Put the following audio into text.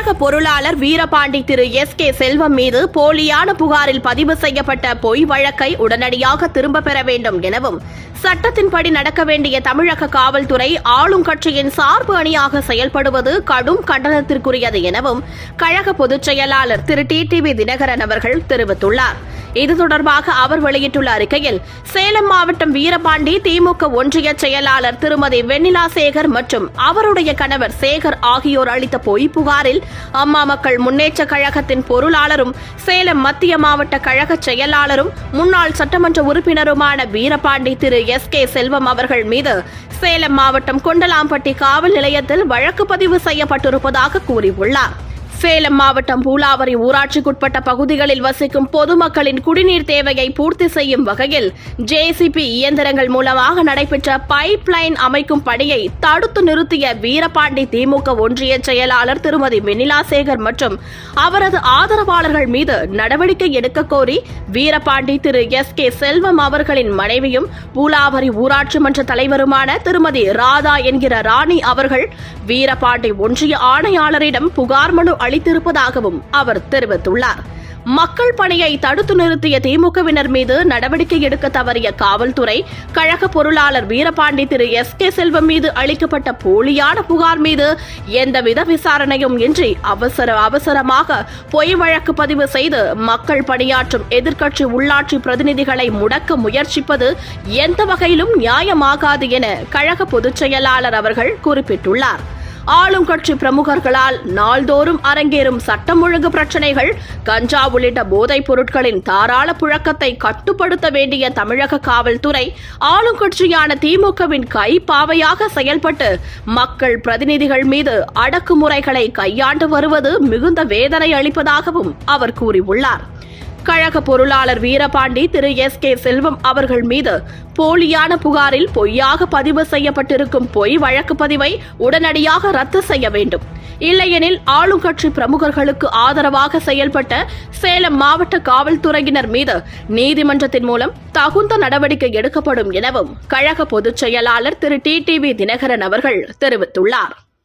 கழக பொருளாளர் Veerapandi Thiru S K Selvam மீது போலியான புகாரில் பதிவு செய்யப்பட்ட பொய் வழக்கை உடனடியாக திரும்ப பெற வேண்டும் எனவும் சட்டத்தின்படி நடக்க வேண்டிய தமிழக காவல்துறை ஆளும் கட்சியின் சார்பு அணியாக செயல்படுவது கடும் கண்டனத்திற்குரியது எனவும் கழக பொதுச் செயலாளர் திரு டி டிவி தினகரன் அவர்கள் தெரிவித்துள்ளார். இது தொடர்பாக அவர் வெளியிட்டுள்ள அறிக்கையில் சேலம் மாவட்டம் வீரபாண்டி திமுக ஒன்றிய செயலாளர் திருமதி வெண்ணிலா சேகர் மற்றும் அவருடைய கணவர் சேகர் ஆகியோர் அளித்த பொய் புகாரில் அம்மா மக்கள் முன்னேற்ற கழகத்தின் பொருளாளரும் சேலம் மத்திய மாவட்ட கழக செயலாளரும் முன்னாள் சட்டமன்ற உறுப்பினருமான வீரபாண்டி திரு எஸ் கே செல்வம் அவர்கள் மீது சேலம் மாவட்டம் கொண்டலாம்பட்டி காவல் நிலையத்தில் வழக்கு பதிவு செய்யப்பட்டிருப்பதாக கூறியுள்ளார். சேலம் மாவட்டம் பூலாவரி ஊராட்சிக்குட்பட்ட பகுதிகளில் வசிக்கும் பொதுமக்களின் குடிநீர் தேவையை பூர்த்தி செய்யும் வகையில் ஜேசிபி இயந்திரங்கள் மூலமாக நடைபெற்ற பைப் லைன் அமைக்கும் பணியை தடுத்து நிறுத்திய வீரபாண்டி திமுக ஒன்றிய செயலாளர் திருமதி வெண்ணிலா சேகர் மற்றும் அவரது ஆதரவாளர்கள் மீது நடவடிக்கை எடுக்க கோரி வீரபாண்டி திரு எஸ் கே செல்வம் அவர்களின் மனைவியும் பூலாவரி ஊராட்சி மன்ற தலைவருமான திருமதி ராதா என்கிற ராணி அவர்கள் வீரபாண்டி ஒன்றிய ஆணையாளரிடம் புகார் மனு அளித்திருப்பதாகவும் அவர் தெரிவித்துள்ளார். மக்கள் பணியை தடுத்து நிறுத்திய திமுகவினர் மீது நடவடிக்கை எடுக்க தவறிய காவல்துறை கழக பொருளாளர் வீரபாண்டி திரு. எஸ். கே. செல்வம் மீது அளிக்கப்பட்ட போலியான புகார் மீது எந்தவித விசாரணையும் இன்றி அவசர அவசரமாக பொய் வழக்கு பதிவு செய்து மக்கள் பணியாற்றும் எதிர்க்கட்சி உள்ளாட்சி பிரதிநிதிகளை முடக்க முயற்சிப்பது எந்த வகையிலும் நியாயமாகாது என கழக பொதுச் செயலாளர் அவர்கள் குறிப்பிட்டுள்ளார். ஆளும் கட்சி பிரமுகர்களால் நாள்தோறும் அரங்கேறும் சட்டம் ஒழுங்கு பிரச்சினைகள் கஞ்சா உள்ளிட்ட போதைப் பொருட்களின் தாராள புழக்கத்தை கட்டுப்படுத்த வேண்டிய தமிழக காவல்துறை ஆளும் கட்சியான திமுகவின் கைப்பாவையாக செயல்பட்டு மக்கள் பிரதிநிதிகள் மீது அடக்குமுறைகளை கையாண்டு வருவது மிகுந்த வேதனை அளிப்பதாகவும் அவர் கூறியுள்ளார். கழக பொருளாளர் வீரபாண்டி திரு எஸ் கே செல்வம் அவர்கள் மீது போலியான புகாரில் பொய்யாக பதிவு செய்யப்பட்டிருக்கும் பொய் வழக்கு பதிவை உடனடியாக ரத்து செய்ய வேண்டும். இல்லையெனில் ஆளும் கட்சி பிரமுகர்களுக்கு ஆதரவாக செயல்பட்ட சேலம் மாவட்ட காவல்துறையினர் மீது நீதிமன்றத்தின் மூலம் தகுந்த நடவடிக்கை எடுக்கப்படும் எனவும் கழக பொதுச் செயலாளர் திரு டி டிவி தினகரன் அவர்கள் தெரிவித்துள்ளார்.